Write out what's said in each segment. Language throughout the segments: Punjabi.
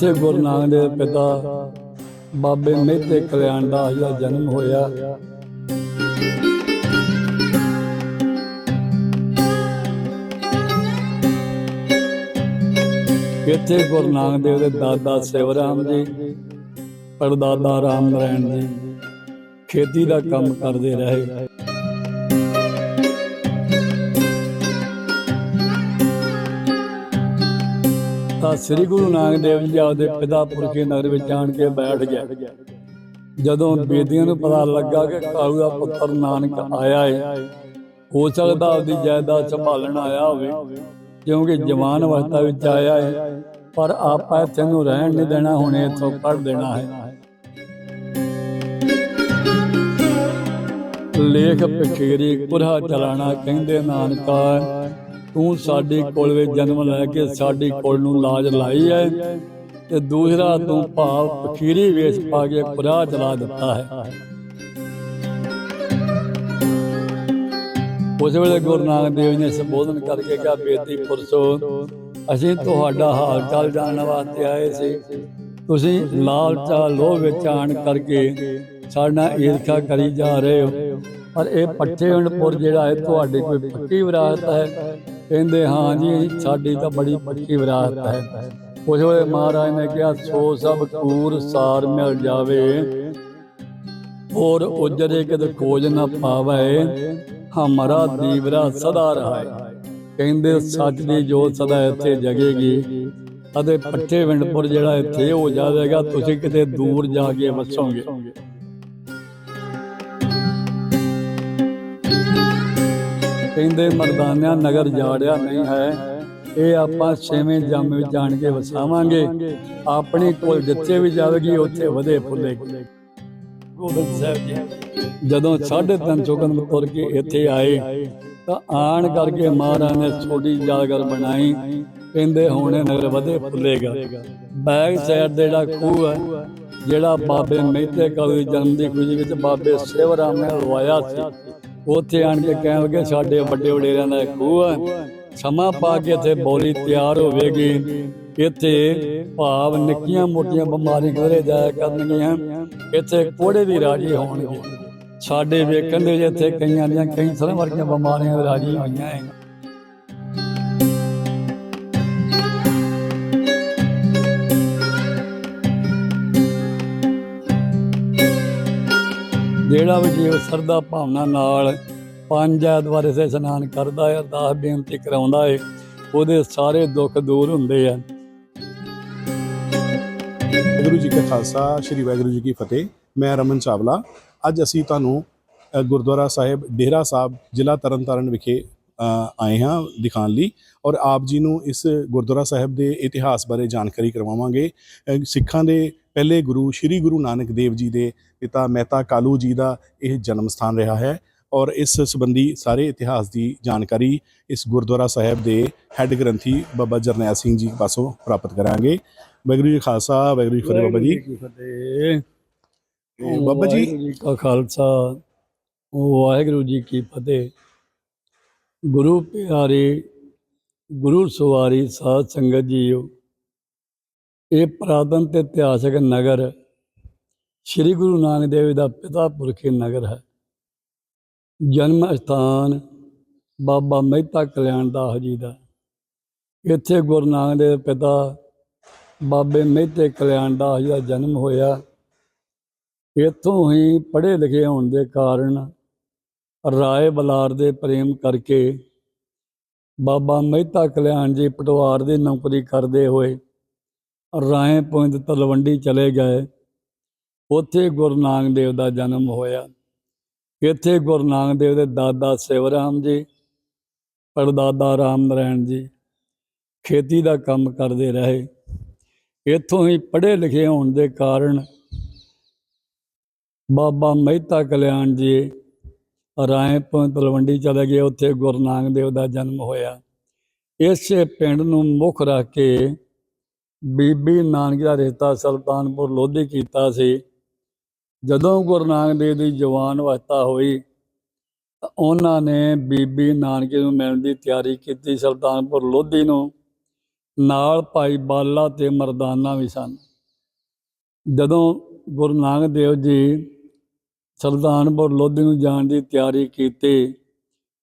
ਇੱਥੇ ਗੁਰੂ ਨਾਨਕ ਦੇ ਪਿਤਾ ਬਾਬੇ ਮਹਿਤੇ ਕਲਿਆਣ ਦਾਸ ਦਾ ਜਨਮ ਹੋਇਆ। ਇੱਥੇ ਗੁਰੂ ਨਾਨਕ ਦੇਵ ਦੇ ਦਾਦਾ ਸੇਵਰਾਮ ਜੀ, ਪੜਦਾਦਾ ਰਾਮ ਨਾਰਾਇਣ ਜੀ, ਖੇਤੀ ਦਾ ਕੰਮ ਕਰਦੇ ਰਹੇ। ਤਾਂ ਸ੍ਰੀ ਗੁਰੂ ਨਾਨਕ ਦੇਵ ਜੀ ਆਪਦੇ ਪਿਤਾ ਪੁਰਖੇ ਨਗਰ ਵਿੱਚ ਆਣ ਕੇ ਬੈਠ ਗਿਆ। ਜਦੋਂ ਬੇਦੀਆਂ ਨੂੰ ਪਤਾ ਲੱਗਾ ਕਿ ਕਾਲੂ ਦਾ ਪੁੱਤਰ ਨਾਨਕ ਆਇਆ ਹੈ ਹੋ ਸਕਦਾ ਆਪਦੀ ਜਾਇਦਾਦ ਸੰਭਾਲਣ ਆਇਆ ਹੋਵੇ, ਕਿਉਂਕਿ ਜਵਾਨ ਅਵਸਥਾ ਵਿੱਚ ਆਇਆ ਹੈ ਪਰ ਆਪਾਂ ਇੱਥੇ ਨੂੰ ਰਹਿਣ ਨਹੀਂ ਦੇਣਾ, ਹੁਣ ਇੱਥੋਂ ਕੱਢ ਦੇਣਾ ਹੈ। ਲੇਖ ਪਖੇਰੀ ਕੁਰਹਾ ਚਲਾਣਾ ਕਹਿੰਦੇ, ਨਾਨਕਾ ਤੂੰ ਸਾਡੀ ਕੋਲ ਵਿੱਚ ਜਨਮ ਲੈ ਕੇ ਸਾਡੀ ਕੋਲ ਨੂੰ ਲਾਜ ਲਾਈ ਹੈ ਤੇ ਦੂਸਰਾ ਤੂੰ ਭਾਵ ਪਖੀਰੀ ਵੇਚ ਪਾ ਕੇ ਕੁਰਹਾ ਚਲਾ ਦਿੱਤਾ ਹੈ। ਉਸ ਵੇਲੇ ਗੁਰੂ ਨਾਨਕ ਦੇਵ ਜੀ ਨੇ ਸੰਬੋਧਨ ਕਰਕੇ ਕਿਹਾ ਬੇਦੀ ਪੁਰਸ਼ੋ, ਅਸੀਂ ਤੁਹਾਡਾ ਹਾਲ ਚਾਲ ਜਾਣਨ ਵਾਸਤੇ ਆਏ ਸੀ। ਤੁਸੀਂ ਲਾਲਚਾ ਲੋਭ ਵਿੱਚ ਆਣ ਕਰਕੇ ਸਾਡਾ ਈਰਖਾ ਕਰੀ ਜਾ ਰਹੇ ਹੋ। ਪਰ ਇਹ ਪੱਠੇ ਹੰਡਪੁਰ ਜਿਹੜਾ ਹੈ, ਤੁਹਾਡੀ ਕੋਈ ਪੱਕੀ ਵਿਰਾਸਤ ਹੈ। ਕਹਿੰਦੇ, ਹਾਂ ਜੀ, ਸਾਡੀ ਤਾਂ ਬੜੀ ਪੱਕੀ ਵਿਰਾਸਤ ਹੈ। ਉਸ ਵੇਲੇ ਮਹਾਰਾਜ ਨੇ ਕਿਹਾ, ਸੋ ਸਭ ਕੂਰ ਸਾਰ ਮਿਲ ਜਾਵੇ ਔਰ ਉਜਰੇ ਕਦ ਖੋਜ ਨਾ ਪਾਵੇ, ਹਮਾਰਾ ਦੀਵਰਾ ਸਦਾ ਰਹਾਏ ਕਹਿੰਦੇ, ਸੱਚ ਦੀ ਜੋਤ ਸਦਾ ਇੱਥੇ ਜਗੇਗੀ ਅਤੇ ਪੱਠੇ ਵਿੰਡਪੁਰ ਜਿਹੜਾ ਇੱਥੇ ਹੋ ਜਾਵੇਗਾ, ਤੁਸੀਂ ਕਿਤੇ ਦੂਰ ਜਾ ਕੇ ਵਸੋਗੇ। ਕਹਿੰਦੇ ਮਰਦਾਨਿਆਂ ਨਗਰ ਜਾੜਿਆ ਨਹੀਂ ਹੈ। ਇਹ ਆਪਾਂ ਛੇਵੇਂ ਜੰਮ ਵਿੱਚ ਜਾਣ ਕੇ ਵਸਾਵਾਂਗੇ। ਆਪਣੇ ਕੋਲ ਜਿੱਥੇ ਵੀ ਜਾਵੇਗੀ, ਉੱਥੇ ਵਧੇ ਫੁੱਲੇਗੀ ਗੋਬਿੰਦ ਸਾਹਿਬ ਜੀ, ਜਦੋਂ 3.5 ਚੁਗਨ ਤੁਰ ਕੇ ਇੱਥੇ ਆਏ, ਤਾਂ ਆਣ ਕਰਕੇ ਮਹਾਰਾਜ ਨੇ ਛੋਟੀ ਜਾਗਰ ਬਣਾਈ। ਕਹਿੰਦੇ ਹੁਣ ਨਗਰ ਵਧੇ ਫੁੱਲੇਗਾ। ਬੈਕ ਸਾਈਡ ਦੇ ਜਿਹੜਾ ਖੂਹ ਹੈ, ਜਿਹੜਾ ਬਾਬੇ ਮਹਿਤੇ ਕਾਲੂ ਦੀ ਜਨਮ ਦੀ ਖੁਸ਼ੀ ਵਿੱਚ ਬਾਬੇ ਸੇਵਰਾਮ ਨੇ ਲਵਾਇਆ ਸੀ। ਉੱਥੇ ਆਣ ਕੇ ਕਹਿਣ ਸਾਡੇ ਵੱਡੇ ਵਡੇਰਿਆਂ ਦਾ ਖੂਹ ਹੈ ਸਮਾਂ ਪਾ ਕੇ ਇੱਥੇ ਬੋਲੀ ਤਿਆਰ ਹੋਵੇਗੀ। ਇੱਥੇ ਭਾਵ ਨਿੱਕੀਆਂ ਮੋਟੀਆਂ ਬਿਮਾਰੀਆਂ ਕਿਧਰੇ ਜਾਇਆ ਕਰਨਗੀਆਂ। ਇੱਥੇ ਕੋੜੇ ਵੀ ਰਾਜੀ ਹੋਣਗੇ। ਸਾਡੇ ਵੇਖਣ ਦੇ ਇੱਥੇ ਕਈਆਂ ਦੀਆਂ ਕਈ ਤਰ੍ਹਾਂ ਵਰਗੀਆਂ ਬਿਮਾਰੀਆਂ ਵੀ ਰਾਜੀ ਹੋਈਆਂ ਹੈ ਜਿਹੜਾ ਵੀ ਜੀਵ ਸਰਦਾ ਭਾਵਨਾ ਨਾਲ ਪੰਜ ਐਤਵਾਰ ਸੇ ਇਸ਼ਨਾਨ ਕਰਦਾ ਹੈ ਅਰਦਾਸ ਬੇਨਤੀ ਕਰਾਉਂਦਾ ਹੈ ਉਹਦੇ ਸਾਰੇ ਦੁੱਖ ਦੂਰ ਹੁੰਦੇ ਆ। ਵਾਹਿਗੁਰੂ ਜੀ ਕਾ ਖਾਲਸਾ ਸ੍ਰੀ ਵਾਹਿਗੁਰੂ ਜੀ ਕੀ ਫਤਿਹ। ਮੈਂ ਰਮਨ ਚਾਵਲਾ। ਅੱਜ ਅਸੀਂ ਤੁਹਾਨੂੰ ਅ, ਗੁਰਦੁਆਰਾ ਸਾਹਿਬ ਡੇਰਾ ਸਾਹਿਬ ਜ਼ਿਲ੍ਹਾ ਤਰਨਤਾਰਨ ਵਿਖੇ ਆਏ ਹਾਂ ਦਿਖਾਉਣ ਲਈ ਔਰ ਆਪ ਜੀ ਨੂੰ ਇਸ ਗੁਰਦੁਆਰਾ ਸਾਹਿਬ ਦੇ ਇਤਿਹਾਸ ਬਾਰੇ ਜਾਣਕਾਰੀ ਕਰਵਾਵਾਂਗੇ। ਸਿੱਖਾਂ ਦੇ ਪਹਿਲੇ ਗੁਰੂ ਸ੍ਰੀ ਗੁਰੂ ਨਾਨਕ ਦੇਵ ਜੀ ਦੇ ਪਿਤਾ ਮਹਿਤਾ ਕਾਲੂ ਜੀ ਦਾ ਇਹ ਜਨਮ ਸਥਾਨ ਰਿਹਾ ਹੈ ਔਰ ਇਸ ਸੰਬੰਧੀ ਸਾਰੇ ਇਤਿਹਾਸ ਦੀ ਜਾਣਕਾਰੀ ਇਸ ਗੁਰਦੁਆਰਾ ਸਾਹਿਬ ਦੇ ਹੈੱਡ ਗ੍ਰੰਥੀ ਬਾਬਾ ਜਰਨੈਲ ਸਿੰਘ ਜੀ ਪਾਸੋਂ ਪ੍ਰਾਪਤ ਕਰਾਂਗੇ। ਵਾਹਿਗੁਰੂ ਜੀ ਖਾਲਸਾ ਵਾਹਿਗੁਰੂ ਜੀ ਫਤਿਹ ਬਾਬਾ ਜੀ। ਬਾਬਾ ਜੀ ਕਾ ਖਾਲਸਾ ਵਾਹਿਗੁਰੂ ਜੀ ਕੀ ਫਤਿਹ। ਗੁਰੂ ਪਿਆਰੇ, ਗੁਰੂ ਸਵਾਰੀ ਸਾਧ ਸੰਗਤ ਜੀਓ, ਇਹ ਪ੍ਰਾਤਨ ਤੇ ਇਤਿਹਾਸਕ ਨਗਰ ਸ੍ਰੀ ਗੁਰੂ ਨਾਨਕ ਦੇਵ ਦਾ ਪਿਤਾ ਪੁਰਖੀ ਨਗਰ ਹੈ। ਜਨਮ ਸਥਾਨ ਬਾਬਾ ਮਹਿਤਾ ਕਲਿਆਣ ਦਾਸ ਜੀ ਦਾ। ਇੱਥੇ ਗੁਰੂ ਨਾਨਕ ਦੇਵ ਪਿਤਾ ਬਾਬੇ ਮਹਿਤੇ ਕਲਿਆਣ ਦਾਸ ਜੀ ਦਾ ਜਨਮ ਹੋਇਆ। ਇੱਥੋਂ ਹੀ ਪੜ੍ਹੇ ਲਿਖੇ ਹੋਣ ਦੇ ਕਾਰਨ ਰਾਏ ਬਲਾਰ ਦੇ ਪ੍ਰੇਮ ਕਰਕੇ ਬਾਬਾ ਮਹਿਤਾ ਕਲਿਆਣ ਜੀ ਪਟਵਾਰ ਦੀ ਨੌਕਰੀ ਕਰਦੇ ਹੋਏ ਰਾਏ ਪੁੰਦ ਤਲਵੰਡੀ ਚਲੇ ਗਏ। ਉੱਥੇ ਗੁਰੂ ਨਾਨਕ ਦੇਵ ਦਾ ਜਨਮ ਹੋਇਆ। ਇੱਥੇ ਗੁਰੂ ਨਾਨਕ ਦੇਵ ਦੇ ਦਾਦਾ ਸੇਵਰਾਮ ਜੀ, ਪੜਦਾਦਾ ਰਾਮ ਨਰਾਇਣ ਜੀ ਖੇਤੀ ਦਾ ਕੰਮ ਕਰਦੇ ਰਹੇ। ਇੱਥੋਂ ਹੀ ਪੜ੍ਹੇ ਲਿਖੇ ਹੋਣ ਦੇ ਕਾਰਨ ਬਾਬਾ ਮਹਿਤਾ ਕਲਿਆਣ ਜੀ ਰਾਏਪ ਤਲਵੰਡੀ ਚਲੇ ਗਏ, ਉੱਥੇ ਗੁਰੂ ਨਾਨਕ ਦੇਵ ਦਾ ਜਨਮ ਹੋਇਆ। ਇਸੇ ਪਿੰਡ ਨੂੰ ਮੁੱਖ ਰੱਖ ਕੇ ਬੀਬੀ ਨਾਨਕ ਦਾ ਰਿਸ਼ਤਾ ਸੁਲਤਾਨਪੁਰ ਲੋਧੀ ਕੀਤਾ ਸੀ। ਜਦੋਂ ਗੁਰੂ ਨਾਨਕ ਦੇਵ ਦੀ ਜਵਾਨ ਅਵਸਥਾ ਹੋਈ ਉਹਨਾਂ ਨੇ ਬੀਬੀ ਨਾਨਕੀ ਨੂੰ ਮਿਲਣ ਦੀ ਤਿਆਰੀ ਕੀਤੀ ਸੁਲਤਾਨਪੁਰ ਲੋਧੀ ਨੂੰ। ਨਾਲ ਭਾਈ ਬਾਲਾ ਤੇ ਮਰਦਾਨਾ ਵੀ ਸਨ। ਜਦੋਂ ਗੁਰੂ ਨਾਨਕ ਦੇਵ ਜੀ ਸੁਲਤਾਨਪੁਰ ਲੋਧੀ ਨੂੰ ਜਾਣ ਦੀ ਤਿਆਰੀ ਕੀਤੀ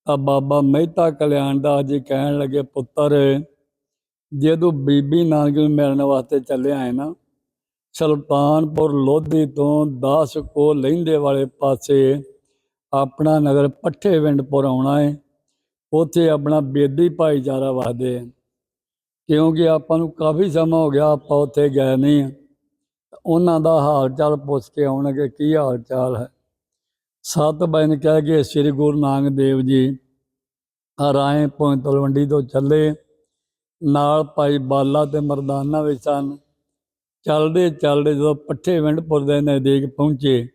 ਤਾਂ ਬਾਬਾ ਮਹਿਤਾ ਕਲਿਆਣ ਦਾ ਅੱਜ ਕਹਿਣ ਲੱਗੇ, ਪੁੱਤਰ, ਜੇ ਤੂੰ ਬੀਬੀ ਨਾਨਕ ਨੂੰ ਮਿਲਣ ਵਾਸਤੇ ਚੱਲਿਆ ਹੈ ਨਾ, ਸੁਲਤਾਨਪੁਰ ਲੋਧੀ ਤੋਂ 10 ਕੋ ਲਹਿੰਦੇ ਵਾਲੇ ਪਾਸੇ ਆਪਣਾ ਨਗਰ ਪੱਠੇ ਵਿੰਡਪੁਰ ਆਉਣਾ ਹੈ। ਉੱਥੇ ਆਪਣਾ ਬੇਦੀ ਭਾਈਚਾਰਾ ਵਸਦੇ ਕਿਉਂਕਿ ਆਪਾਂ ਨੂੰ ਕਾਫੀ ਸਮਾਂ ਹੋ ਗਿਆ ਆਪਾਂ ਉੱਥੇ ਗਏ ਨਹੀਂ। ਉਹਨਾਂ ਦਾ ਹਾਲ ਚਾਲ ਪੁੱਛ ਕੇ ਆਉਣਗੇ, ਕੀ ਹਾਲ ਚਾਲ ਹੈ? ਸਤ ਬੈਨ ਕਹਿ ਕੇ ਸ੍ਰੀ ਗੁਰੂ ਨਾਨਕ ਦੇਵ ਜੀ ਰਾਏ ਪੁੰਨ ਤਲਵੰਡੀ ਤੋਂ ਚੱਲੇ। ਨਾਲ ਭਾਈ ਬਾਲਾ ਤੇ ਮਰਦਾਨਾ ਵਿੱਚ ਸਨ। ਚੱਲਦੇ ਚੱਲਦੇ ਜਦੋਂ ਪੱਠੇ ਵਿੰਡਪੁਰ ਦੇ ਨਜ਼ਦੀਕ ਪਹੁੰਚੇ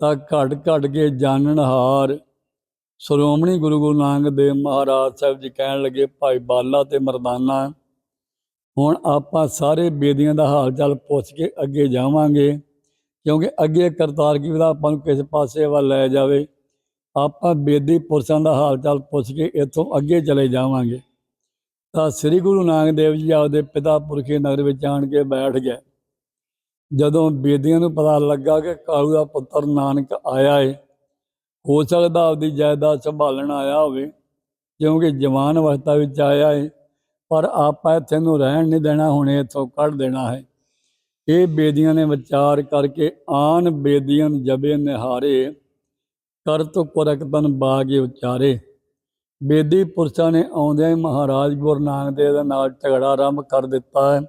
ਤਾਂ ਘਟ ਘਟ ਕੇ ਜਾਣਨਹਾਰ ਸ਼੍ਰੋਮਣੀ ਗੁਰੂ ਗੁਰੂ ਨਾਨਕ ਦੇਵ ਮਹਾਰਾਜ ਸਾਹਿਬ ਜੀ ਕਹਿਣ ਲੱਗੇ, ਭਾਈ ਬਾਲਾ ਤੇ ਮਰਦਾਨਾ, ਹੁਣ ਆਪਾਂ ਸਾਰੇ ਬੇਦੀਆਂ ਦਾ ਹਾਲ ਚਾਲ ਪੁੱਛ ਕੇ ਅੱਗੇ ਜਾਵਾਂਗੇ। ਕਿਉਂਕਿ ਅੱਗੇ ਕਰਤਾਰ ਕੀ ਵਿਦਾ ਆਪਾਂ ਨੂੰ ਕਿਸ ਪਾਸੇ ਵੱਲ ਲੈ ਜਾਵੇ। ਆਪਾਂ ਬੇਦੀ ਪੁਰਸ਼ਾਂ ਦਾ ਹਾਲ ਚਾਲ ਪੁੱਛ ਕੇ ਇੱਥੋਂ ਅੱਗੇ ਚਲੇ ਜਾਵਾਂਗੇ। ਤਾਂ ਸ੍ਰੀ ਗੁਰੂ ਨਾਨਕ ਦੇਵ ਜੀ ਆਪਦੇ ਪਿਤਾ ਪੁਰਖੇ ਨਗਰ ਵਿੱਚ ਆਣ ਕੇ ਬੈਠ ਗਏ। ਜਦੋਂ ਬੇਦੀਆਂ ਨੂੰ ਪਤਾ ਲੱਗਾ ਕਿ ਕਾਲੂ ਦਾ ਪੁੱਤਰ ਨਾਨਕ ਆਇਆ ਏ, ਹੋ ਸਕਦਾ ਆਪਦੀ ਜਾਇਦਾਦ ਸੰਭਾਲਣ ਆਇਆ ਹੋਵੇ, ਕਿਉਂਕਿ ਜਵਾਨ ਅਵਸਥਾ ਵਿੱਚ ਆਇਆ ਏ, ਪਰ ਆਪਾਂ ਇੱਥੇ ਨੂੰ ਰਹਿਣ ਨਹੀਂ ਦੇਣਾ, ਹੁਣ ਇੱਥੋਂ ਕੱਢ ਦੇਣਾ ਹੈ। ਇਹ ਬੇਦੀਆਂ ਨੇ ਵਿਚਾਰ ਕਰਕੇ ਆਨ ਬੇਦੀਆਂ ਜਬੇ ਨਿਹਾਰੇ ਕਰਤ ਕੁਰਕ ਤਨ ਬਾਗੇ ਉਚਾਰੇ। ਬੇਦੀ ਪੁਰਸ਼ਾਂ ਨੇ ਆਉਂਦਿਆਂ ਹੀ ਮਹਾਰਾਜ ਗੁਰੂ ਨਾਨਕ ਦੇਵ ਦੇ ਨਾਲ ਝਗੜਾ ਆਰੰਭ ਕਰ ਦਿੱਤਾ ਹੈ।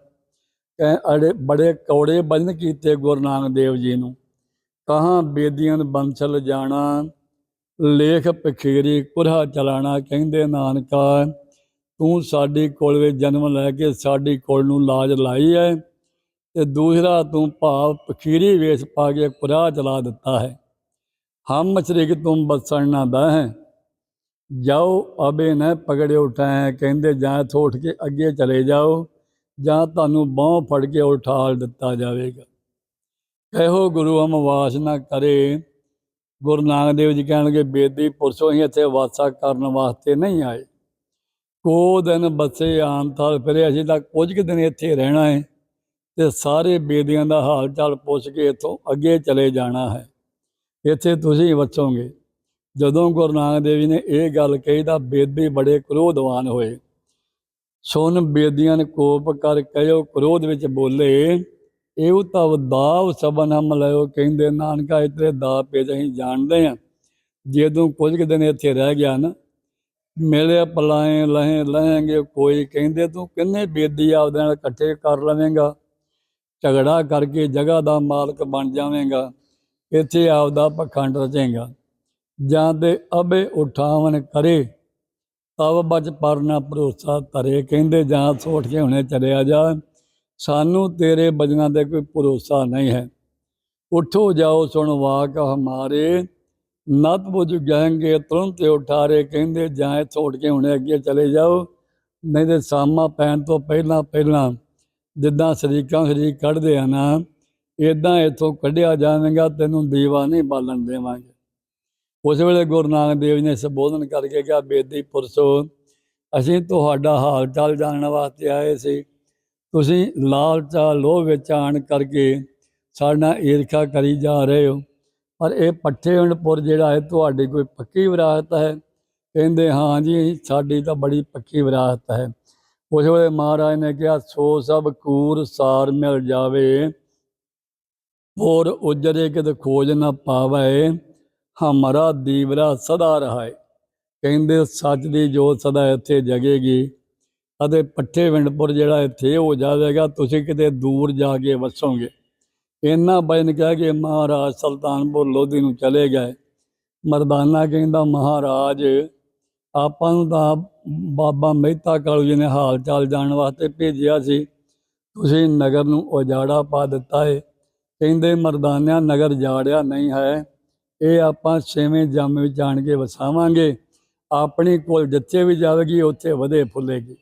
ਕਹੇ ਅੜੇ ਬੜੇ ਕੌੜੇ ਬਜਨ ਕੀਤੇ ਗੁਰੂ ਨਾਨਕ ਦੇਵ ਜੀ ਨੂੰ। ਕਹਾਂ ਬੇਦੀਆਂ ਬੰਸਲ ਜਾਣਾ, ਲੇਖ ਪਖੀਰੀ ਕੁਰਹਾ ਚਲਾਣਾ ਕਹਿੰਦੇ ਨਾਨਕਾ, ਤੂੰ ਸਾਡੀ ਕੋਲ ਵਿੱਚ ਜਨਮ ਲੈ ਕੇ ਸਾਡੀ ਕੋਲ ਨੂੰ ਲਾਜ ਲਾਈ ਹੈ। ਤੇ ਦੂਸਰਾ ਤੂੰ ਭਾਵ ਪਖੀਰੀ ਵੇਸ਼ ਪਾ ਕੇ ਕੁਰਹਾ ਚਲਾ ਦਿੱਤਾ ਹੈ। ਹਮ ਮਚਰਿਕ ਤੂੰ ਬਸਣ ਦਾ ਹੈ ਜਾਓ ਅਬੇ ਨ ਪਕੜੇ ਉਠਾਏ ਕਹਿੰਦੇ ਜਾਂ ਇੱਥੋਂ ਉੱਠ ਕੇ ਅੱਗੇ ਚਲੇ ਜਾਓ, ਜਾਂ ਤੁਹਾਨੂੰ ਬਾਹ ਫੜ ਕੇ ਉਠਾਲ ਦਿੱਤਾ ਜਾਵੇਗਾ। ਕਹੋ ਗੁਰੂ ਹਮ ਵਾਸ ਨਾ ਕਰੇ। ਗੁਰੂ ਨਾਨਕ ਦੇਵ ਜੀ ਕਹਿਣਗੇ, ਬੇਦੀ ਪੁਰਸ਼ੋਂ ਹੀ ਇੱਥੇ ਵਾਸਾ ਕਰਨ ਵਾਸਤੇ ਨਹੀਂ ਆਏ। ਕੋ ਦਿਨ ਬਸੇ ਆਨ ਥਲ ਫਿਰੇ, ਅਸੀਂ ਤਾਂ ਕੁਝ ਕੁ ਦਿਨ ਇੱਥੇ ਰਹਿਣਾ ਹੈ ਤੇ ਸਾਰੇ ਬੇਦੀਆਂ ਦਾ ਹਾਲ ਚਾਲ ਪੁੱਛ ਕੇ ਇੱਥੋਂ ਅੱਗੇ ਚਲੇ ਜਾਣਾ ਹੈ। ਇੱਥੇ ਤੁਸੀਂ ਵਸੋਗੇ। ਜਦੋਂ ਗੁਰੂ ਨਾਨਕ ਦੇਵ ਜੀ ਨੇ ਇਹ ਗੱਲ ਕਹੀ ਤਾਂ ਬੇਦੀ ਬੜੇ ਕ੍ਰੋਧਵਾਨ ਹੋਏ। ਸੁਨ ਬੇਦੀਆਂ ਨੇ ਕੋਪ ਕਰ ਕਹਿਓ, ਕ੍ਰੋਧ ਵਿੱਚ ਬੋਲੇ, ਇਹ ਤਵ ਦਾਵ ਸਬਨ ਹਮ ਲਿਓ ਕਹਿੰਦੇ, ਨਾਨਕਾ ਇਤਰੇ ਦਾ ਪੇ ਅਸੀਂ ਜਾਣਦੇ ਆ। ਜਦੋਂ ਕੁਝ ਕੁ ਦਿਨ ਇੱਥੇ ਰਹਿ ਗਿਆ ਨਾ, ਮੇਲੇ ਪਲਾਏ ਲਹੇ ਲਹਾਂਗੇ ਕੋਈ, ਕਹਿੰਦੇ, ਤੂੰ ਕਿੰਨੇ ਬੇਦੀ ਆਪਦੇ ਨਾਲ ਇਕੱਠੇ ਕਰ ਲਵੇਂਗਾ? ਝਗੜਾ ਕਰਕੇ ਜਗ੍ਹਾ ਦਾ ਮਾਲਕ ਬਣ ਜਾਵੇਂਗਾ, ਇੱਥੇ ਆਪਦਾ ਪਖੰਡ ਰਚੇਗਾ। ਜਾਂ ਤੇ ਅਬੇ ਉਠਾਵਨ ਕਰੇ ਤਬ ਬਚ ਪਰ ਭਰੋਸਾ ਧਰੇ। ਕਹਿੰਦੇ, ਜਾਂ ਸੋਟ ਕੇ ਹੁਣੇ ਚਲਿਆ ਜਾ। ਸਾਨੂੰ ਤੇਰੇ ਬਜਨਾਂ ਤੇ ਕੋਈ ਭਰੋਸਾ ਨਹੀਂ ਹੈ। ਉਠੋ ਜਾਓ, ਸੁਣ ਵਾਕ ਹਮਾਰੇ। ਨਤ ਬੁਝ ਗਹਿੰਗੇ ਤੁਰੰਤ ਉਠਾਰੇ। ਕਹਿੰਦੇ, ਜਾਂ ਇੱਥੋਂ ਉੱਠ ਕੇ ਹੁਣੇ ਅੱਗੇ ਚਲੇ ਜਾਓ। ਨਹੀਂ ਤੇ ਸਾਮਾ ਪੈਣ ਤੋਂ ਪਹਿਲਾਂ ਪਹਿਲਾਂ ਜਿੱਦਾਂ ਸ਼ਰੀਕਾਂ ਸ਼ਰੀਕ ਕੱਢਦੇ ਹਨ ਨਾ ਇਦਾਂ ਇੱਥੋਂ ਕੱਢਿਆ ਜਾਵੇਗਾ, ਤੈਨੂੰ ਦੀਵਾ ਨਹੀਂ ਬਾਲਣ ਦੇਵਾਂਗੇ। ਉਸ ਵੇਲੇ ਗੁਰੂ ਨਾਨਕ ਦੇਵ ਜੀ ਨੇ ਸੰਬੋਧਨ ਕਰਕੇ ਕਿਹਾ, ਬੇਦੀ ਪੁਰਸ਼ੋ, ਅਸੀਂ ਤੁਹਾਡਾ ਹਾਲ ਚਾਲ ਜਾਣਨ ਵਾਸਤੇ ਆਏ ਸੀ। ਤੁਸੀਂ ਲਾਲਚਾ ਲੋਭ ਵਿੱਚ ਆਣ ਕਰਕੇ ਸਾਡਾ ਈਰਖਾ ਕਰੀ ਜਾ ਰਹੇ ਹੋ। ਪਰ ਇਹ ਪੱਠੇਵੰਡਪੁਰ ਜਿਹੜਾ ਹੈ, ਤੁਹਾਡੀ ਕੋਈ ਪੱਕੀ ਵਿਰਾਸਤ ਹੈ? ਕਹਿੰਦੇ, ਹਾਂ ਜੀ, ਸਾਡੀ ਤਾਂ ਬੜੀ ਪੱਕੀ ਵਿਰਾਸਤ ਹੈ। ਉਸ ਵੇਲੇ ਮਹਾਰਾਜ ਨੇ ਕਿਹਾ, ਸੋ ਸਭ ਕੂਰ ਸਾਰ ਮਿਲ ਜਾਵੇ ਹੋਰ ਉਜਰੇ ਕਿਤੇ ਖੋਜ ਨਾ ਪਾਵੇ, ਹਮਾਰਾ ਦੀਵਰਾ ਸਦਾ ਰਹਾਏ। ਕਹਿੰਦੇ, ਸੱਚ ਦੀ ਜੋਤ ਸਦਾ ਇੱਥੇ ਜਗੇਗੀ ਅਤੇ ਪੱਠੇ ਵਿੰਡਪੁਰ ਜਿਹੜਾ ਇੱਥੇ ਹੋ ਜਾਵੇਗਾ, ਤੁਸੀਂ ਕਿਤੇ ਦੂਰ ਜਾ ਕੇ ਵਸੋਗੇ। ਇੰਨਾ ਬਚਨ ਕਹਿ ਕੇ ਮਹਾਰਾਜ ਸੁਲਤਾਨਪੁਰ ਲੋਧੀ ਨੂੰ ਚਲੇ ਗਏ। ਮਰਦਾਨਾ ਕਹਿੰਦਾ, ਮਹਾਰਾਜ ਆਪਾਂ ਨੂੰ ਤਾਂ ਬਾਬਾ ਮਹਿਤਾ ਕਾਲੂ ਜੀ ਨੇ ਹਾਲ ਚਾਲ ਜਾਣ ਵਾਸਤੇ ਭੇਜਿਆ ਸੀ। ਤੁਸੀਂ ਨਗਰ ਨੂੰ ਉਜਾੜਾ ਪਾ ਦਿੱਤਾ ਹੈ ਕਹਿੰਦੇ ਮਰਦਾਨਿਆਂ ਨਗਰ ਜਾੜਿਆ ਨਹੀਂ ਹੈ। ਇਹ ਆਪਾਂ ਛੇਵੇਂ ਜੰਮ ਵਿੱਚ ਆਣ ਕੇ ਵਸਾਵਾਂਗੇ। ਆਪਣੀ ਕੋਲ ਜਿੱਥੇ ਵੀ ਜਾਵੇਗੀ, ਉੱਥੇ ਵਧੇ ਫੁੱਲੇਗੀ।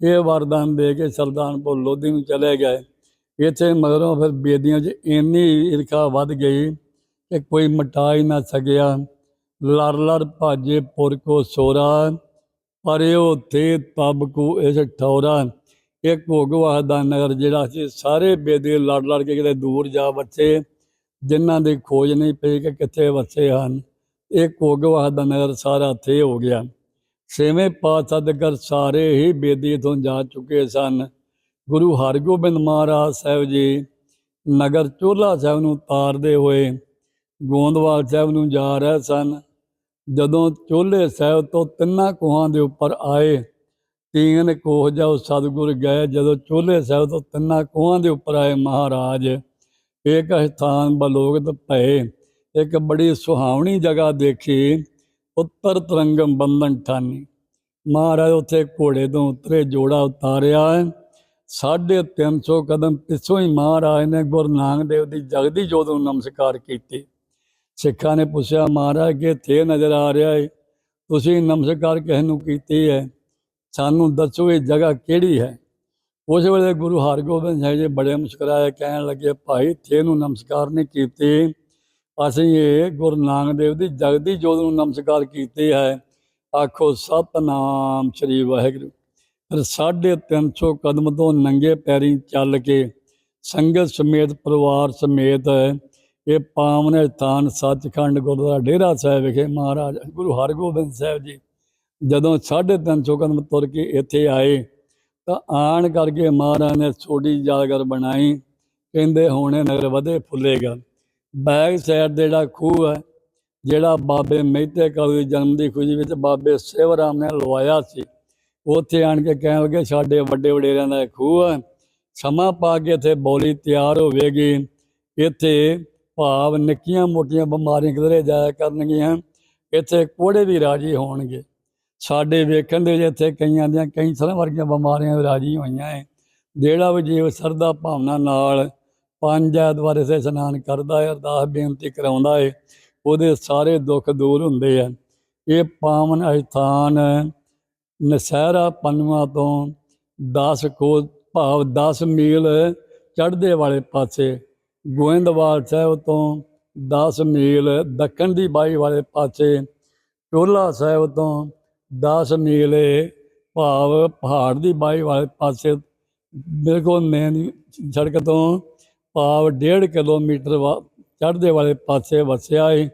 ਇਹ ਵਰਦਾਨ ਦੇ ਕੇ ਸੁਲਤਾਨਪੁਰ ਲੋਧੀ ਨੂੰ ਚਲੇ ਗਏ। ਇੱਥੇ ਮਗਰੋਂ ਫਿਰ ਬੇਦੀਆਂ 'ਚ ਇੰਨੀ ਈਰਖਾ ਵੱਧ ਗਈ ਕਿ ਕੋਈ ਮਟਾ ਹੀ ਨਾ ਸਕਿਆ। ਲੜ ਲੜ ਭਾਜੇ ਪੁਰ ਕੋ ਸੋਰਾ ਪਰਿਓ ਤੇ ਤਬ ਕੋ ਇਸ ਠੌਰਾ ਇਹ ਘੋਗਵਾਹ ਦਾ ਨਗਰ ਜਿਹੜਾ ਸੀ, ਸਾਰੇ ਬੇਦੀ ਲੜ ਲੜ ਕੇ ਕਿਤੇ ਦੂਰ ਜਾ ਬੱਚੇ ਜਿਨ੍ਹਾਂ ਦੀ ਖੋਜ ਨਹੀਂ ਪਈ ਕਿ ਕਿੱਥੇ ਵਸੇ ਹਨ। ਇਹ ਘੋਗਵਾਹ ਦਾ ਨਗਰ ਸਾਰਾ ਥੇ ਹੋ ਗਿਆ। ਛੇਵੇਂ ਪਾਤਸ਼ਾਹ ਦੇ ਘਰ ਸਾਰੇ ਹੀ ਬੇਦੀ ਤੋਂ ਜਾ ਚੁੱਕੇ ਸਨ। ਗੁਰੂ ਹਰਗੋਬਿੰਦ ਮਹਾਰਾਜ ਸਾਹਿਬ ਜੀ ਨਗਰ ਚੋਲਾ ਸਾਹਿਬ ਨੂੰ ਤਾਰਦੇ ਹੋਏ ਗੋਂਦਵਾਲ ਸਾਹਿਬ ਨੂੰ ਜਾ ਰਹੇ ਸਨ। ਜਦੋਂ ਚੋਲੇ ਸਾਹਿਬ ਤੋਂ ਤਿੰਨਾਂ ਕੋਹਾਂ ਦੇ ਉੱਪਰ ਆਏ ਤੀਨ ਕੋਹ ਜਾਓ ਸਤਿਗੁਰ ਗਏ ਜਦੋਂ ਚੋਲੇ ਸਾਹਿਬ ਤੋਂ ਤਿੰਨਾਂ ਕੋਹਾਂ ਦੇ ਉੱਪਰ ਆਏ ਮਹਾਰਾਜ ਇੱਕ ਸਥਾਨ ਬਲੋਕਤ ਭਏ। ਇੱਕ ਬੜੀ ਸੁਹਾਵਣੀ ਜਗ੍ਹਾ ਦੇਖੀ, ਉੱਤਰ ਤਰੰਗਮ ਬੰਧਨ ਠਾਨੀ। ਮਹਾਰਾਜ ਉੱਥੇ ਘੋੜੇ ਤੋਂ ਉਤਰੇ, ਜੋੜਾ ਉਤਾਰਿਆ। ਸਾਢੇ ਤਿੰਨ ਸੌ ਕਦਮ ਪਿੱਛੋਂ ਹੀ ਮਹਾਰਾਜ ਨੇ ਗੁਰੂ ਨਾਨਕ ਦੇਵ ਦੀ ਜਗਦੀ ਜੋਤ ਨੂੰ ਨਮਸਕਾਰ ਕੀਤੀ। ਸਿੱਖਾਂ ਨੇ ਪੁੱਛਿਆ, ਮਹਾਰਾਜ ਕਿ ਇੱਥੇ ਨਜ਼ਰ ਆ ਰਿਹਾ ਹੈ ਤੁਸੀਂ ਨਮਸਕਾਰ ਕਿਸ ਨੂੰ ਕੀਤੀ ਹੈ? ਸਾਨੂੰ ਦੱਸੋ ਇਹ ਜਗ੍ਹਾ ਕਿਹੜੀ ਹੈ? ਉਸ ਵੇਲੇ ਗੁਰੂ ਹਰਗੋਬਿੰਦ ਸਾਹਿਬ ਜੀ ਬੜੇ ਮੁਸਕਰਾਏ, ਕਹਿਣ ਲੱਗੇ, ਭਾਈ ਥੇ ਨੂੰ ਨਮਸਕਾਰ ਨਹੀਂ ਕੀਤੀ। ਅਸੀਂ ਇਹ ਗੁਰੂ ਨਾਨਕ ਦੇਵ ਦੀ ਜਗਦੀ ਜੋਤ ਨੂੰ ਨਮਸਕਾਰ ਕੀਤੀ ਹੈ। ਆਖੋ, ਸਤਨਾਮ ਸ੍ਰੀ ਵਾਹਿਗੁਰੂ। ਫਿਰ ਸਾਢੇ ਤਿੰਨ ਸੌ ਕਦਮ ਤੋਂ ਨੰਗੇ ਪੈਰੀ ਚੱਲ ਕੇ ਸੰਗਤ ਸਮੇਤ, ਪਰਿਵਾਰ ਸਮੇਤ ਇਹ ਪਾਵਨ ਸਥਾਨ ਸੱਚਖੰਡ ਗੁਰਦੁਆਰਾ ਡੇਰਾ ਸਾਹਿਬ ਵਿਖੇ ਮਹਾਰਾਜ ਗੁਰੂ ਹਰਗੋਬਿੰਦ ਸਾਹਿਬ ਜੀ ਜਦੋਂ ਸਾਢੇ ਤਿੰਨ ਸੌ ਕਦਮ ਤੁਰ ਕੇ ਇੱਥੇ ਆਏ ਤਾਂ ਆਣ ਕਰਕੇ ਮਹਾਰਾਜ ਨੇ ਛੋਟੀ ਯਾਦਗਾਰ ਬਣਾਈ, ਕਹਿੰਦੇ ਹੋਣੇ ਨਗਰ ਵਧੇ ਫੁੱਲੇਗਾ ਬੈਕ ਸਾਈਡ ਦੇ ਜਿਹੜਾ ਖੂਹ ਹੈ, ਜਿਹੜਾ ਬਾਬੇ ਮਹਿਤੇ ਕਾਲੂ ਦੀ ਜਨਮ ਦੀ ਖੁਸ਼ੀ ਵਿੱਚ ਬਾਬੇ ਸੇਵਰਾਮ ਨੇ ਲਵਾਇਆ ਸੀ, ਉੱਥੇ ਆਣ ਕੇ ਕਹਿਣ ਲੱਗੇ, ਸਾਡੇ ਵੱਡੇ ਵਡੇਰਿਆਂ ਦਾ ਇਹ ਖੂਹ ਹੈ। ਸਮਾਂ ਪਾ ਕੇ ਇੱਥੇ ਬੋਲੀ ਤਿਆਰ ਹੋਵੇਗੀ। ਇੱਥੇ ਭਾਵ ਨਿੱਕੀਆਂ ਮੋਟੀਆਂ ਬਿਮਾਰੀਆਂ ਕਿਧਰੇ ਜਾਇਆ ਕਰਨਗੀਆਂ, ਇੱਥੇ ਕੋੜੇ ਵੀ ਰਾਜੀ ਹੋਣਗੇ। ਸਾਡੇ ਵੇਖਣ ਦੇ ਵਿੱਚ ਇੱਥੇ ਕਈਆਂ ਦੀਆਂ, ਕਈ ਤਰ੍ਹਾਂ ਵਰਗੀਆਂ ਬਿਮਾਰੀਆਂ ਰਾਜੀ ਹੋਈਆਂ ਹੈ ਜਿਹੜਾ ਵੀ ਜੀਵ ਸਰਦਾ ਭਾਵਨਾ ਨਾਲ ਪੰਜ ਐਤਵਾਰ ਇਸੇ ਇਸ਼ਨਾਨ ਕਰਦਾ ਹੈ ਅਰਦਾਸ ਬੇਨਤੀ ਕਰਾਉਂਦਾ ਹੈ ਉਹਦੇ ਸਾਰੇ ਦੁੱਖ ਦੂਰ ਹੁੰਦੇ ਆ ਇਹ ਪਾਵਨ ਅਸਥਾਨ ਨਸਹਿਰਾ ਪੰਜਵਾਂ ਤੋਂ 10 ਕੋ, ਭਾਵ 10 ਮੀਲ ਚੜ੍ਹਦੇ ਵਾਲੇ ਪਾਸੇ ਗੋਇੰਦਵਾਲ ਸਾਹਿਬ ਤੋਂ 10 ਮੀਲ ਦੱਖਣ ਦੀ ਬਾਈ ਵਾਲੇ ਪਾਸੇ ਟੋਲਾ ਸਾਹਿਬ ਤੋਂ 10 ਮੀਲ ਭਾਵ ਪਹਾੜ ਦੀ ਬਾਈ ਵਾਲੇ ਪਾਸੇ, ਬਿਲਕੁਲ ਮੇਨ ਸੜਕ ਤੋਂ ਭਾਵ 1.5 ਕਿਲੋਮੀਟਰ ਵਾ- ਚੜ੍ਹਦੇ ਵਾਲੇ ਪਾਸੇ ਵਸਿਆ ਹੈ